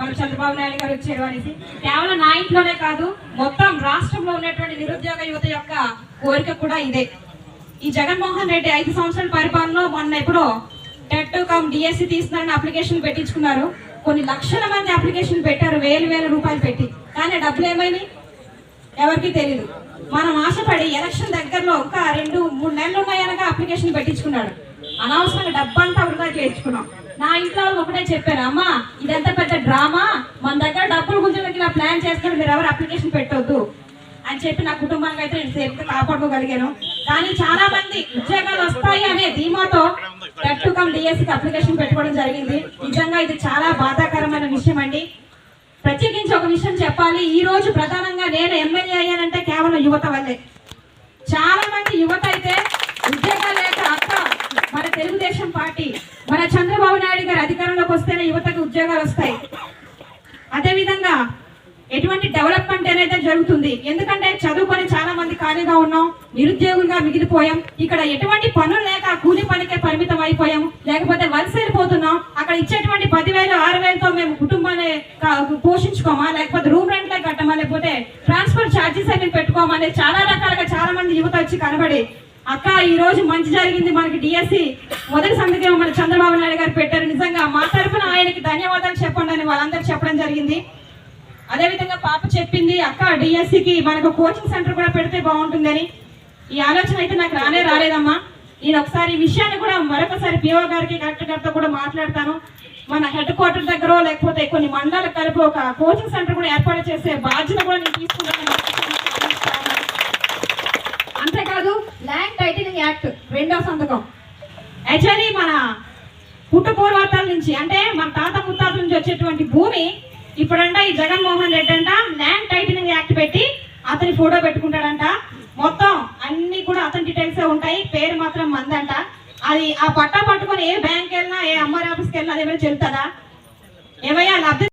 మన చంద్రబాబు నాయుడు గారు వచ్చారు అనేసి. కేవలం నా ఇంట్లోనే కాదు మొత్తం రాష్ట్రంలో ఉన్నటువంటి నిరుద్యోగ యువత యొక్క కోరిక కూడా ఇదే. ఈ జగన్మోహన్ రెడ్డి ఐదు సంవత్సరాల పరిపాలనలో మొన్న ఎప్పుడో టెట్ కమ్ డిఎస్సి తీస్తున్నారని అప్లికేషన్ పెట్టించుకున్నారు. కొన్ని లక్షల మంది అప్లికేషన్ పెట్టారు వేలు వేల రూపాయలు పెట్టి. కానీ డబ్బులు ఏమైనాయి ఎవరికి తెలియదు మనం ఆశపడి ఎలక్షన్ దగ్గరలో ఇంకా రెండు మూడు నెలలు ఉన్నాయనగా అప్లికేషన్ పెట్టించుకున్నాడు. అనవసరంగా డబ్బంతా వృధా చేర్చుకున్నాం నా ఇంట్లో వాళ్ళు ఒకటే చెప్పారు అమ్మా ఇదంతా డ్రామా మన దగ్గర డబ్బులు గుంజడానికి నా ప్లాన్ చేస్తున్నాడు మీరు ఎవరు అప్లికేషన్ పెట్టొద్దు అని చెప్పి నా కుటుంబానికి అయితే నేను సేఫ్గా కాపాడుకోగలిగాను. కానీ చాలా మంది ఉద్యోగాలు వస్తాయి అనే ధీమాతో టెట్ కమ్ డిఎస్సికి అప్లికేషన్ పెట్టుకోవడం జరిగింది. నిజంగా ఇది చాలా బాధాకరమైన విషయం అండి. ప్రత్యేకించి ఒక విషయం చెప్పాలి. ఈ రోజు ప్రధానంగా నేను ఎమ్మెల్యే అయ్యానంటే కేవలం యువత వల్లే. చాలా మంది యువత అయితే ఉద్యోగాలు లేక అక్క మన తెలుగుదేశం పార్టీ మన చంద్రబాబు నాయుడు గారు అధికారంలోకి వస్తేనే యువతకు ఉద్యోగాలు వస్తాయి. అదేవిధంగా ఎటువంటి డెవలప్మెంట్ అనేది జరుగుతుంది. ఎందుకంటే చదువుకొని చాలా మంది ఖాళీగా ఉన్నాం నిరుద్యోగులుగా మిగిలిపోయాం. ఇక్కడ ఎటువంటి పనులు లేక కూలి పనికే పరిమితం అయిపోయాం. లేకపోతే వలస వెళ్ళిపోతున్నాం. అక్కడ ఇచ్చేటువంటి పదివేలు ఆరు వేలతో మేము కుటుంబాన్ని పోషించుకోమా? లేకపోతే రూమ్ రెంట్లే కట్టమా? లేకపోతే ట్రాన్స్పోర్ట్ ఛార్జెస్ అవి పెట్టుకోమా? అనేది చాలా రకాలుగా చాలా మంది యువత వచ్చి కనబడి అక్క ఈ రోజు మంచి జరిగింది మనకి డిఎస్సి మొదటి సంతకం మన చంద్రబాబు నాయుడు గారు పెట్టారు. నిజంగా మా తరఫున ఆయనకి ధన్యవాదాలు చెప్పండి అని వాళ్ళందరూ చెప్పడం జరిగింది. అదేవిధంగా పాప చెప్పింది అక్క డిఎస్సికి మనకు కోచింగ్ సెంటర్ కూడా పెడితే బాగుంటుందని. ఈ ఆలోచన అయితే నాకు రానే రాలేదమ్మా. నేను ఒకసారి ఈ విషయాన్ని కూడా మరొకసారి పిఓ గారికి కలెక్టర్ గారితో కూడా మాట్లాడతాను. మన హెడ్ క్వార్టర్ దగ్గర లేకపోతే కొన్ని మండలాలు కలిపి ఒక కోచింగ్ సెంటర్ కూడా ఏర్పాటు చేసే బాధ్యత కూడా నేను తీసుకుంటాను యాక్ట్ రెండో సంతకం. యాక్చువల్లీ మన పుట్టు పూర్వతాల నుంచి అంటే మన తాత ముత్తాతల నుంచి వచ్చేటువంటి భూమి ఇప్పుడంట ఈ జగన్మోహన్ రెడ్డి అంట ల్యాండ్ టైటిలింగ్ యాక్ట్ పెట్టి అతని ఫోటో పెట్టుకుంటాడంట. మొత్తం అన్ని కూడా అతని డీటెయిల్స్ ఉంటాయి పేరు మాత్రం మందంట. అది ఆ పట్టా పట్టుకొని ఏ బ్యాంక్ వెళ్ళినా ఏ అమ్మాయి ఆఫీస్కి వెళ్ళినా అదేమైనా చెల్తుందా ఏమయ్యా లబ్ధి